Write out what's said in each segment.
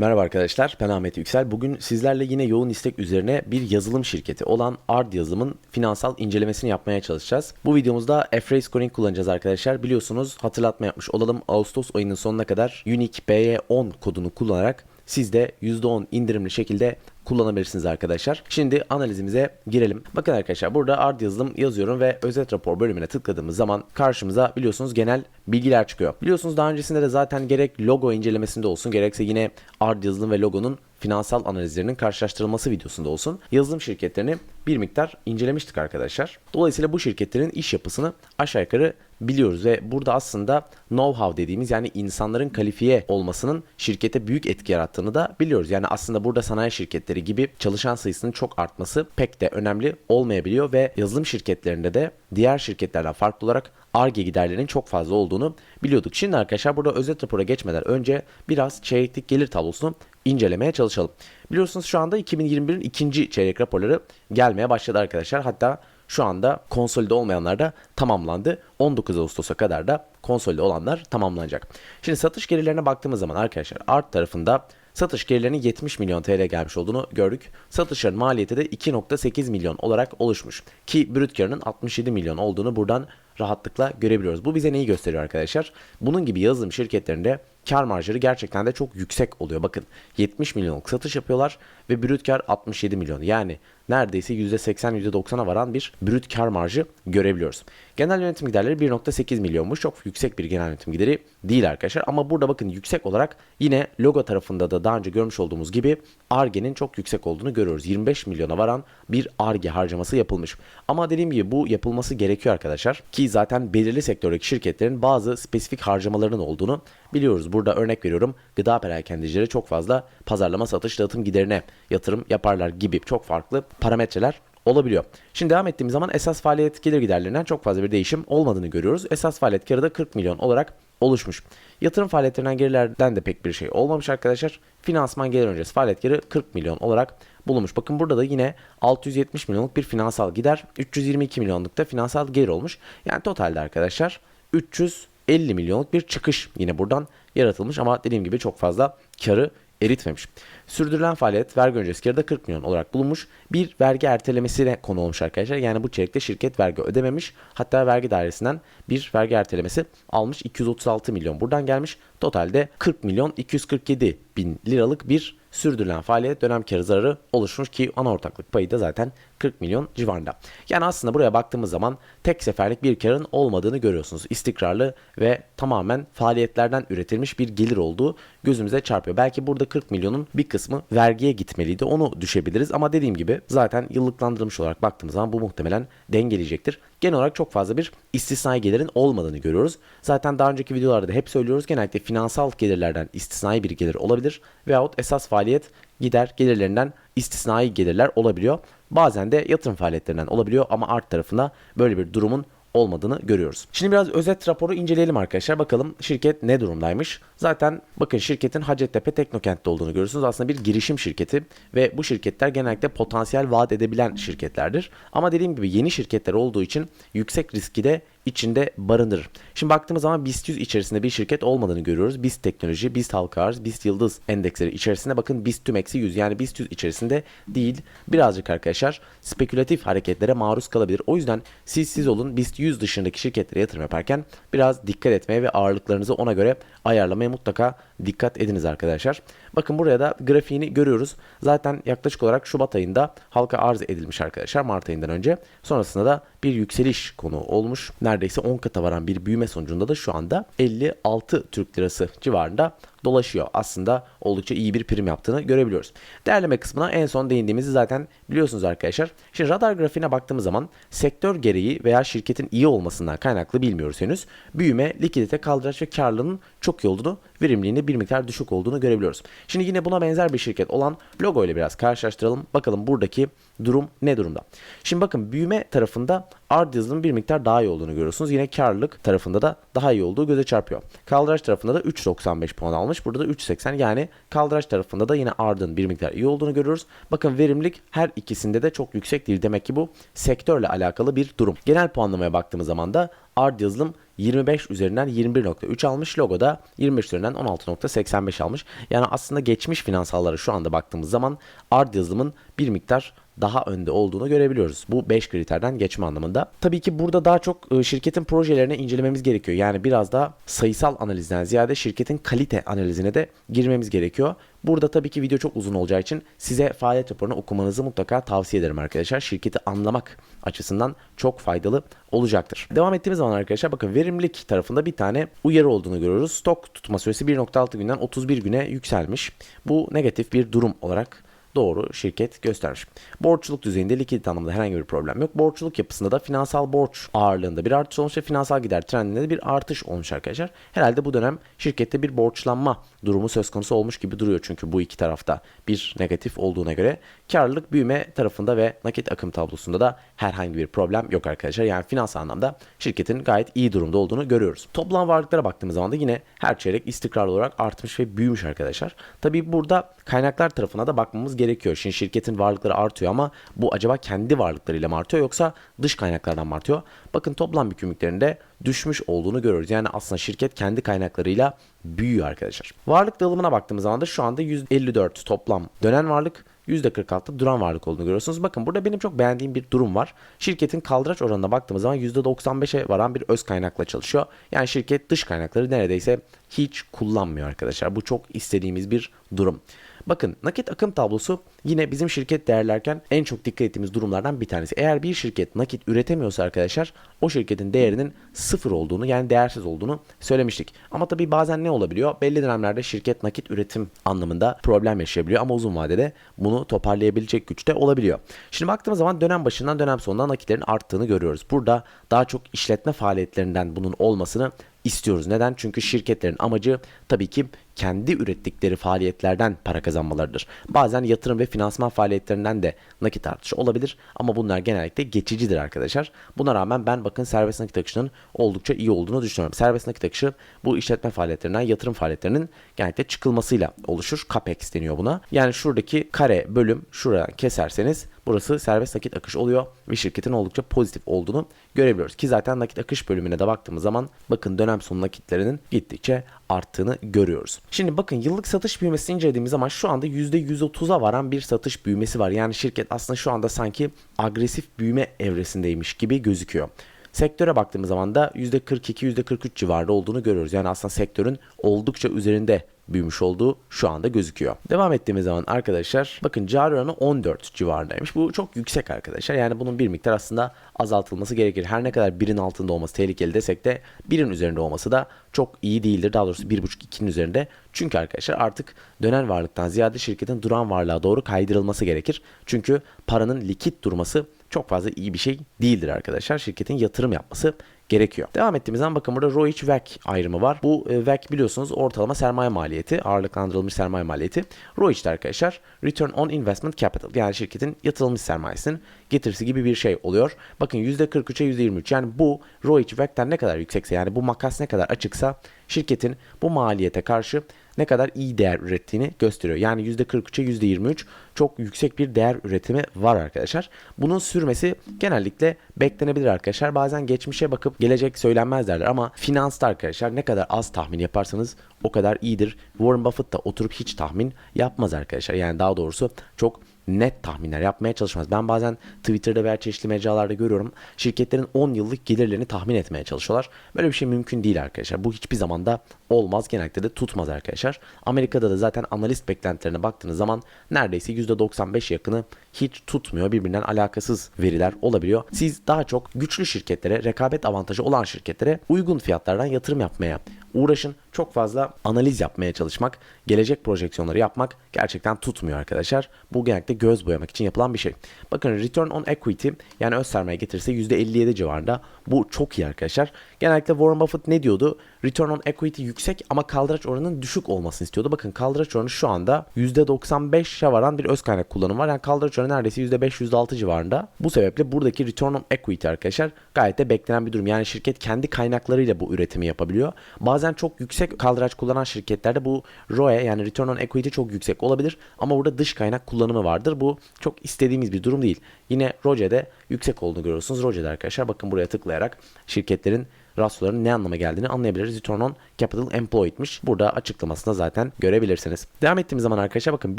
Merhaba arkadaşlar, ben Ahmet Yüksel. Bugün sizlerle yine yoğun istek üzerine bir yazılım şirketi olan Ard yazılımın finansal incelemesini yapmaya çalışacağız. Bu videomuzda F-Ray Scoring kullanacağız arkadaşlar. Biliyorsunuz hatırlatma yapmış olalım. Ağustos ayının sonuna kadar Unique BY10 kodunu kullanarak siz de %10 indirimli şekilde kullanabilirsiniz arkadaşlar. Şimdi analizimize girelim. Bakın arkadaşlar burada ard yazılım yazıyorum ve özet rapor bölümüne tıkladığımız zaman karşımıza biliyorsunuz genel bilgiler çıkıyor. Biliyorsunuz daha öncesinde de zaten gerek logo incelemesinde olsun gerekse yine ard yazılım ve logonun finansal analizlerinin karşılaştırılması videosunda olsun yazılım şirketlerini bir miktar incelemiştik arkadaşlar. Dolayısıyla bu şirketlerin iş yapısını aşağı yukarı biliyoruz ve burada aslında know-how dediğimiz yani insanların kalifiye olmasının şirkete büyük etki yarattığını da biliyoruz. Yani aslında burada sanayi şirketleri gibi çalışan sayısının çok artması pek de önemli olmayabiliyor ve yazılım şirketlerinde de diğer şirketlerden farklı olarak ARGE giderlerinin çok fazla olduğunu biliyorduk. Şimdi arkadaşlar burada özet rapora geçmeden önce biraz çeyreklik gelir tablosunu incelemeye çalışalım. Biliyorsunuz şu anda 2021'in ikinci çeyrek raporları gelmeye başladı arkadaşlar. Hatta şu anda konsolide olmayanlar da tamamlandı. 19 Ağustos'a kadar da konsolide olanlar tamamlanacak. Şimdi satış gelirlerine baktığımız zaman arkadaşlar art tarafında satış gelirlerinin 70 milyon TL gelmiş olduğunu gördük. Satışların maliyeti de 2.8 milyon olarak oluşmuş. Ki brüt karının 67 milyon olduğunu buradan rahatlıkla görebiliyoruz. Bu bize neyi gösteriyor arkadaşlar? Bunun gibi yazılım şirketlerinde kar marjları gerçekten de çok yüksek oluyor. Bakın 70 milyonluk satış yapıyorlar ve brüt kar 67 milyon. Yani neredeyse %80 %90'a varan bir brüt kar marjı görebiliyoruz. Genel yönetim giderleri 1.8 milyonmuş. Çok yüksek bir genel yönetim gideri değil arkadaşlar. Ama burada bakın yüksek olarak yine logo tarafında da daha önce görmüş olduğumuz gibi ARGE'nin çok yüksek olduğunu görüyoruz. 25 milyona varan bir ARGE harcaması yapılmış. Ama dediğim gibi bu yapılması gerekiyor arkadaşlar. Ki zaten belirli sektördeki şirketlerin bazı spesifik harcamalarının olduğunu biliyoruz. Burada örnek veriyorum gıda perakendecileri çok fazla pazarlama satış dağıtım giderine yatırım yaparlar gibi çok farklı parametreler olabiliyor. Şimdi devam ettiğimiz zaman esas faaliyet gelir giderlerinden çok fazla bir değişim olmadığını görüyoruz. Esas faaliyet karı da 40 milyon olarak oluşmuş. Yatırım faaliyetlerinden gerilerden de pek bir şey olmamış arkadaşlar. Finansman gelir öncesi faaliyet karı 40 milyon olarak bulunmuş. Bakın burada da yine 670 milyonluk bir finansal gider, 322 milyonluk da finansal gelir olmuş. Yani totalde arkadaşlar 350 milyonluk bir çıkış yine buradan yaratılmış ama dediğim gibi çok fazla karı eritmemiş. Sürdürülen faaliyet vergi öncesi karı da 40 milyon olarak bulunmuş. Bir vergi ertelemesine konu olmuş arkadaşlar. Yani bu çeyrekte şirket vergi ödememiş. Hatta vergi dairesinden bir vergi ertelemesi almış. 236 milyon buradan gelmiş. Totalde 40 milyon 247 bin liralık bir sürdürülen faaliyet dönem karı zararı oluşmuş ki ana ortaklık payı da zaten 40 milyon civarında. Yani aslında buraya baktığımız zaman tek seferlik bir karın olmadığını görüyorsunuz. İstikrarlı ve tamamen faaliyetlerden üretilmiş bir gelir olduğu gözümüze çarpıyor. Belki burada 40 milyonun bir kısmı vergiye gitmeliydi. Onu düşebiliriz ama dediğim gibi zaten yıllıklandırılmış olarak baktığımız zaman bu muhtemelen dengeleyecektir. Genel olarak çok fazla bir istisnai gelirin olmadığını görüyoruz. Zaten daha önceki videolarda da hep söylüyoruz genellikle finansal gelirlerden istisnai bir gelir olabilir veyahut esas faaliyet gider gelirlerinden istisnai gelirler olabiliyor. Bazen de yatırım faaliyetlerinden olabiliyor ama art tarafında böyle bir durumun olmadığını görüyoruz. Şimdi biraz özet raporu inceleyelim arkadaşlar. Bakalım şirket ne durumdaymış. Zaten bakın şirketin Hacettepe Teknokent'te olduğunu görüyorsunuz. Aslında bir girişim şirketi ve bu şirketler genellikle potansiyel vaat edebilen şirketlerdir. Ama dediğim gibi yeni şirketler olduğu için yüksek riski de içinde barındırır. Şimdi baktığımız zaman BIST 100 içerisinde bir şirket olmadığını görüyoruz. BIST Teknoloji, BIST Halka Arz, BIST Yıldız endeksleri içerisinde bakın BIST Tüm eksi 100 yani BIST 100 içerisinde değil. Birazcık arkadaşlar spekülatif hareketlere maruz kalabilir. O yüzden siz siz olun BIST 100 dışındaki şirketlere yatırım yaparken biraz dikkat etmeye ve ağırlıklarınızı ona göre ayarlamaya mutlaka dikkat ediniz arkadaşlar. Bakın buraya da grafiğini görüyoruz. Zaten yaklaşık olarak Şubat ayında halka arz edilmiş arkadaşlar Mart ayından önce. Sonrasında da bir yükseliş konu olmuş. Neredeyse 10 kata varan bir büyüme sonucunda da şu anda 56 Türk Lirası civarında dolaşıyor. Aslında oldukça iyi bir prim yaptığını görebiliyoruz. Değerleme kısmına en son değindiğimizi zaten biliyorsunuz arkadaşlar. Şimdi radar grafiğine baktığımız zaman sektör gereği veya şirketin iyi olmasından kaynaklı bilmiyoruz henüz. Büyüme, likidite, kaldıraç ve karlılığının çok iyi olduğunu, verimliliğinin bir miktar düşük olduğunu görebiliyoruz. Şimdi yine buna benzer bir şirket olan logo ile biraz karşılaştıralım. Bakalım buradaki durum ne durumda? Şimdi bakın büyüme tarafında ard yazılımın bir miktar daha iyi olduğunu görüyorsunuz. Yine karlılık tarafında da daha iyi olduğu göze çarpıyor. Kaldıraç tarafında da 3.95 puan almış. Burada da 3.80 yani kaldıraç tarafında da yine ardın bir miktar iyi olduğunu görüyoruz. Bakın verimlilik her ikisinde de çok yüksek değil. Demek ki bu sektörle alakalı bir durum. Genel puanlamaya baktığımız zaman da ard yazılım 25 üzerinden 21.3 almış. Logo da 25 üzerinden 16.85 almış. Yani aslında geçmiş finansallara şu anda baktığımız zaman Ard yazılımın bir miktar daha önde olduğunu görebiliyoruz. Bu 5 kriterden geçme anlamında. Tabii ki burada daha çok e, şirketin projelerini incelememiz gerekiyor. Yani biraz daha sayısal analizden ziyade şirketin kalite analizine de girmemiz gerekiyor. Burada tabii ki video çok uzun olacağı için size faaliyet raporunu okumanızı mutlaka tavsiye ederim arkadaşlar. Şirketi anlamak açısından çok faydalı olacaktır. Devam ettiğimiz zaman arkadaşlar bakın verimlilik tarafında bir tane uyarı olduğunu görüyoruz. Stok tutma süresi 1.6 günden 31 güne yükselmiş. Bu negatif bir durum olarak doğru şirket göstermiş. Borçluluk düzeyinde likidit anlamında herhangi bir problem yok. Borçluluk yapısında da finansal borç ağırlığında bir artış olmuş ve finansal gider trendinde de bir artış olmuş arkadaşlar. Herhalde bu dönem şirkette bir borçlanma durumu söz konusu olmuş gibi duruyor çünkü bu iki tarafta bir negatif olduğuna göre karlılık büyüme tarafında ve nakit akım tablosunda da herhangi bir problem yok arkadaşlar. Yani finansal anlamda şirketin gayet iyi durumda olduğunu görüyoruz. Toplam varlıklara baktığımız zaman da yine her çeyrek istikrarlı olarak artmış ve büyümüş arkadaşlar. Tabii burada kaynaklar tarafına da bakmamız gerekiyor. Şimdi şirketin varlıkları artıyor ama bu acaba kendi varlıklarıyla mı artıyor yoksa dış kaynaklardan mı artıyor? Bakın toplam yükümlülüklerinde düşmüş olduğunu görüyoruz. Yani aslında şirket kendi kaynaklarıyla büyüyor arkadaşlar. Varlık dağılımına baktığımız zaman da şu anda 154 toplam dönen varlık %46'da duran varlık olduğunu görüyorsunuz. Bakın burada benim çok beğendiğim bir durum var. Şirketin kaldıraç oranına baktığımız zaman %95'e varan bir öz kaynakla çalışıyor. Yani şirket dış kaynakları neredeyse hiç kullanmıyor arkadaşlar. Bu çok istediğimiz bir durum. Bakın nakit akım tablosu yine bizim şirket değerlerken en çok dikkat ettiğimiz durumlardan bir tanesi. Eğer bir şirket nakit üretemiyorsa arkadaşlar o şirketin değerinin sıfır olduğunu yani değersiz olduğunu söylemiştik. Ama tabii bazen ne olabiliyor? Belli dönemlerde şirket nakit üretim anlamında problem yaşayabiliyor ama uzun vadede bunu toparlayabilecek güçte olabiliyor. Şimdi baktığımız zaman dönem başından dönem sonuna nakitlerin arttığını görüyoruz. Burada daha çok işletme faaliyetlerinden bunun olmasını istiyoruz. Neden? Çünkü şirketlerin amacı tabii ki kendi ürettikleri faaliyetlerden para kazanmalarıdır. Bazen yatırım ve finansman faaliyetlerinden de nakit artışı olabilir ama bunlar genellikle geçicidir arkadaşlar. Buna rağmen ben bakın serbest nakit akışının oldukça iyi olduğunu düşünüyorum. Serbest nakit akışı bu işletme faaliyetlerinden yatırım faaliyetlerinin genellikle çıkılmasıyla oluşur. CAPEX deniyor buna. Yani şuradaki kare bölüm şuradan keserseniz burası serbest nakit akış oluyor ve şirketin oldukça pozitif olduğunu görebiliyoruz. Ki zaten nakit akış bölümüne de baktığımız zaman bakın dönem sonu nakitlerinin gittikçe arttığını görüyoruz. Şimdi bakın yıllık satış büyümesini incelediğimiz zaman şu anda %130'a varan bir satış büyümesi var. Yani şirket aslında şu anda sanki agresif büyüme evresindeymiş gibi gözüküyor. Sektöre baktığımız zaman da %42-%43 civarında olduğunu görüyoruz. Yani aslında sektörün oldukça üzerinde büyümüş olduğu şu anda gözüküyor. Devam ettiğimiz zaman arkadaşlar bakın cari oranı 14 civarındaymış. Bu çok yüksek arkadaşlar. Yani bunun bir miktar aslında azaltılması gerekir. Her ne kadar birin altında olması tehlikeli desek de birin üzerinde olması da çok iyi değildir. Daha doğrusu 1.5-2'nin üzerinde. Çünkü arkadaşlar artık dönen varlıktan ziyade şirketin duran varlığa doğru kaydırılması gerekir. Çünkü paranın likit durması çok fazla iyi bir şey değildir arkadaşlar. Şirketin yatırım yapması gerekiyor. Devam ettiğimiz zaman bakın burada ROIC VAC ayrımı var. Bu e, biliyorsunuz ortalama sermaye maliyeti, ağırlıklandırılmış sermaye maliyeti. ROIC de arkadaşlar Return on Investment Capital yani şirketin yatırılmış sermayesinin getirisi gibi bir şey oluyor. Bakın %43'e %23 yani bu ROIC VAC'ten ne kadar yüksekse yani bu makas ne kadar açıksa şirketin bu maliyete karşı ne kadar iyi değer ürettiğini gösteriyor. Yani %43'e %23 çok yüksek bir değer üretimi var arkadaşlar. Bunun sürmesi genellikle beklenebilir arkadaşlar. Bazen geçmişe bakıp gelecek söylenmez derler ama finansta arkadaşlar ne kadar az tahmin yaparsanız o kadar iyidir. Warren Buffett da oturup hiç tahmin yapmaz arkadaşlar. Yani daha doğrusu çok net tahminler yapmaya çalışmaz. Ben bazen Twitter'da veya çeşitli mecralarda görüyorum. Şirketlerin 10 yıllık gelirlerini tahmin etmeye çalışıyorlar. Böyle bir şey mümkün değil arkadaşlar. Bu hiçbir zaman da olmaz. Genellikle de tutmaz arkadaşlar. Amerika'da da zaten analist beklentilerine baktığınız zaman neredeyse %95 yakını hiç tutmuyor. Birbirinden alakasız veriler olabiliyor. Siz daha çok güçlü şirketlere, rekabet avantajı olan şirketlere uygun fiyatlardan yatırım yapmaya uğraşın. Çok fazla analiz yapmaya çalışmak, gelecek projeksiyonları yapmak gerçekten tutmuyor arkadaşlar. Bu genellikle göz boyamak için yapılan bir şey. Bakın return on equity yani öz sermaye getirirse %57 civarında. Bu çok iyi arkadaşlar. Genellikle Warren Buffett ne diyordu? Return on equity yüksek ama kaldıraç oranının düşük olmasını istiyordu. Bakın kaldıraç oranı şu anda %95'e varan bir öz kaynak kullanım var. Yani kaldıraç oranı neredeyse %5-%6 civarında. Bu sebeple buradaki return on equity arkadaşlar gayet de beklenen bir durum. Yani şirket kendi kaynaklarıyla bu üretimi yapabiliyor. Bazen çok yüksek kaldıraç kullanan şirketlerde bu ROE yani return on equity çok yüksek olabilir. Ama burada dış kaynak kullanımı vardır. Bu çok istediğimiz bir durum değil. Yine ROCE'de yüksek olduğunu görüyorsunuz. ROCE'de arkadaşlar bakın buraya tıklayarak şirketlerin rasyoların ne anlama geldiğini anlayabiliriz. Return on Capital Employed'miş. Burada açıklamasında zaten görebilirsiniz. Devam ettiğimiz zaman arkadaşlar bakın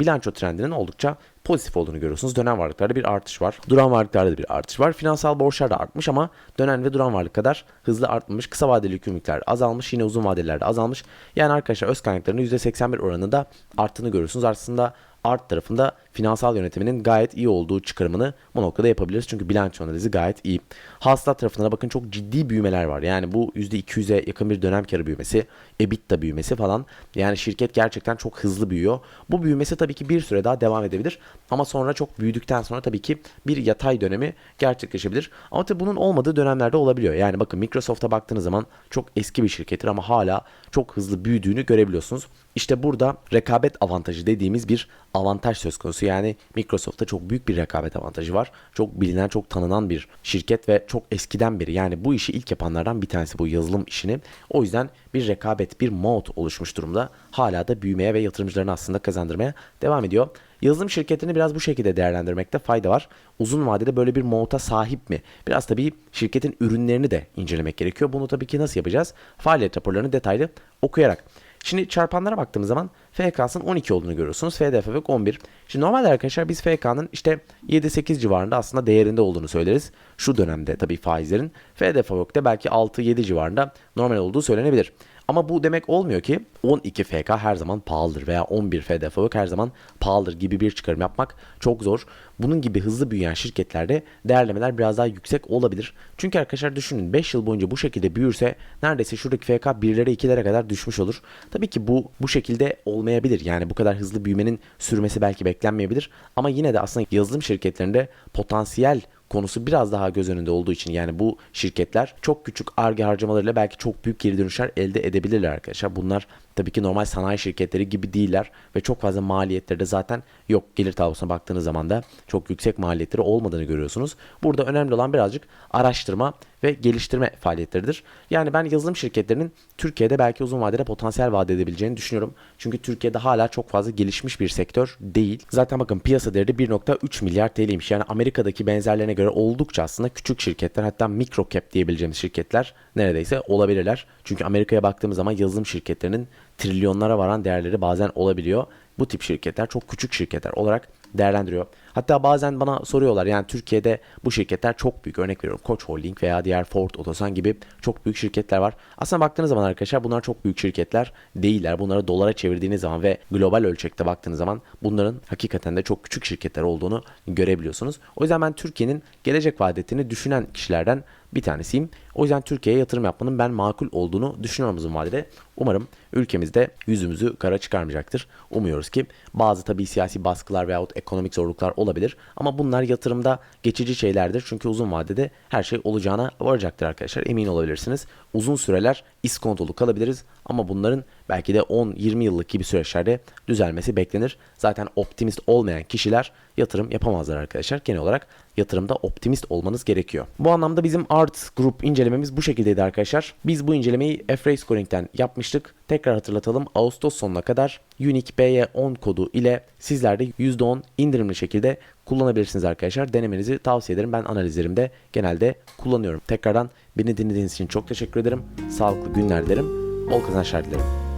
bilanço trendinin oldukça pozitif olduğunu görüyorsunuz. Dönem varlıklarda bir artış var. Duran varlıklarda da bir artış var. Finansal borçlar da artmış ama dönen ve duran varlık kadar hızlı artmamış. Kısa vadeli yükümlülükler azalmış. Yine uzun vadelilerde azalmış. Yani arkadaşlar öz kaynaklarının %81 oranında arttığını görüyorsunuz. Aslında art tarafında finansal yönetiminin gayet iyi olduğu çıkarımını bu noktada yapabiliriz. Çünkü bilanço analizi gayet iyi. Hasılat tarafında da bakın çok ciddi büyümeler var. Yani bu %200'e yakın bir dönem karı büyümesi, EBITDA büyümesi falan. Yani şirket gerçekten çok hızlı büyüyor. Bu büyümesi tabii ki bir süre daha devam edebilir. Ama sonra çok büyüdükten sonra tabii ki bir yatay dönemi gerçekleşebilir. Ama tabii bunun olmadığı dönemlerde olabiliyor. Yani bakın Microsoft'a baktığınız zaman çok eski bir şirkettir ama hala çok hızlı büyüdüğünü görebiliyorsunuz. İşte burada rekabet avantajı dediğimiz bir avantaj söz konusu. Yani Microsoft'ta çok büyük bir rekabet avantajı var. Çok bilinen, çok tanınan bir şirket ve çok eskiden beri yani bu işi ilk yapanlardan bir tanesi bu yazılım işini. O yüzden bir rekabet, bir mod oluşmuş durumda. Hala da büyümeye ve yatırımcılarını aslında kazandırmaya devam ediyor. Yazılım şirketini biraz bu şekilde değerlendirmekte fayda var. Uzun vadede böyle bir moda sahip mi? Biraz tabii şirketin ürünlerini de incelemek gerekiyor. Bunu tabii ki nasıl yapacağız? Faaliyet raporlarını detaylı okuyarak. Şimdi çarpanlara baktığımız zaman FK'sının 12 olduğunu görüyorsunuz. FDFV 11. Şimdi normalde arkadaşlar biz FK'nın işte 7-8 civarında aslında değerinde olduğunu söyleriz. Şu dönemde tabii faizlerin. FDFV'de belki 6-7 civarında normal olduğu söylenebilir. Ama bu demek olmuyor ki 12 FK her zaman pahalıdır veya 11 FDFV her zaman pahalıdır gibi bir çıkarım yapmak çok zor. Bunun gibi hızlı büyüyen şirketlerde değerlemeler biraz daha yüksek olabilir. Çünkü arkadaşlar düşünün 5 yıl boyunca bu şekilde büyürse neredeyse şuradaki FK 1'lere 2'lere kadar düşmüş olur. Tabii ki bu bu şekilde olmayabilir. Yani bu kadar hızlı büyümenin sürmesi belki beklenmeyebilir. Ama yine de aslında yazılım şirketlerinde potansiyel konusu biraz daha göz önünde olduğu için yani bu şirketler çok küçük arge harcamalarıyla belki çok büyük geri dönüşler elde edebilirler arkadaşlar. Bunlar tabii ki normal sanayi şirketleri gibi değiller ve çok fazla maliyetleri de zaten yok. Gelir tablosuna baktığınız zaman da çok yüksek maliyetleri olmadığını görüyorsunuz. Burada önemli olan birazcık araştırma ve geliştirme faaliyetleridir. Yani ben yazılım şirketlerinin Türkiye'de belki uzun vadede potansiyel vaat edebileceğini düşünüyorum. Çünkü Türkiye'de hala çok fazla gelişmiş bir sektör değil. Zaten bakın piyasa değeri 1.3 milyar TL'ymiş. Yani Amerika'daki benzerlerine göre oldukça aslında küçük şirketler hatta micro cap diyebileceğimiz şirketler neredeyse olabilirler. Çünkü Amerika'ya baktığımız zaman yazılım şirketlerinin trilyonlara varan değerleri bazen olabiliyor. Bu tip şirketler çok küçük şirketler olarak değerlendiriyor. Hatta bazen bana soruyorlar yani Türkiye'de bu şirketler çok büyük örnek veriyorum Koç Holding veya diğer Ford Otosan gibi çok büyük şirketler var. Aslında baktığınız zaman arkadaşlar bunlar çok büyük şirketler değiller. Bunları dolara çevirdiğiniz zaman ve global ölçekte baktığınız zaman bunların hakikaten de çok küçük şirketler olduğunu görebiliyorsunuz. O yüzden ben Türkiye'nin gelecek vadetini düşünen kişilerden bir tanesiyim. O yüzden Türkiye'ye yatırım yapmanın ben makul olduğunu düşünüyorum uzun vadede. Umarım ülkemizde yüzümüzü kara çıkarmayacaktır. Umuyoruz ki bazı tabii siyasi baskılar veyahut ekonomik zorluklar olabilir. Ama bunlar yatırımda geçici şeylerdir. Çünkü uzun vadede her şey olacağına varacaktır arkadaşlar. Emin olabilirsiniz. Uzun süreler iskontolu kalabiliriz. Ama bunların belki de 10-20 yıllık gibi süreçlerde düzelmesi beklenir. Zaten optimist olmayan kişiler yatırım yapamazlar arkadaşlar. Genel olarak yatırımda optimist olmanız gerekiyor. Bu anlamda bizim Art Group incelememiz bu şekildeydi arkadaşlar. Biz bu incelemeyi FRA Scoring'den yapmıştık. Tekrar hatırlatalım. Ağustos sonuna kadar Unique BY10 kodu ile sizler de %10 indirimli şekilde kullanabilirsiniz arkadaşlar. Denemenizi tavsiye ederim. Ben analizlerimde genelde kullanıyorum. Tekrardan beni dinlediğiniz için çok teşekkür ederim. Sağlıklı günler dilerim. Bol kazançlar dilerim.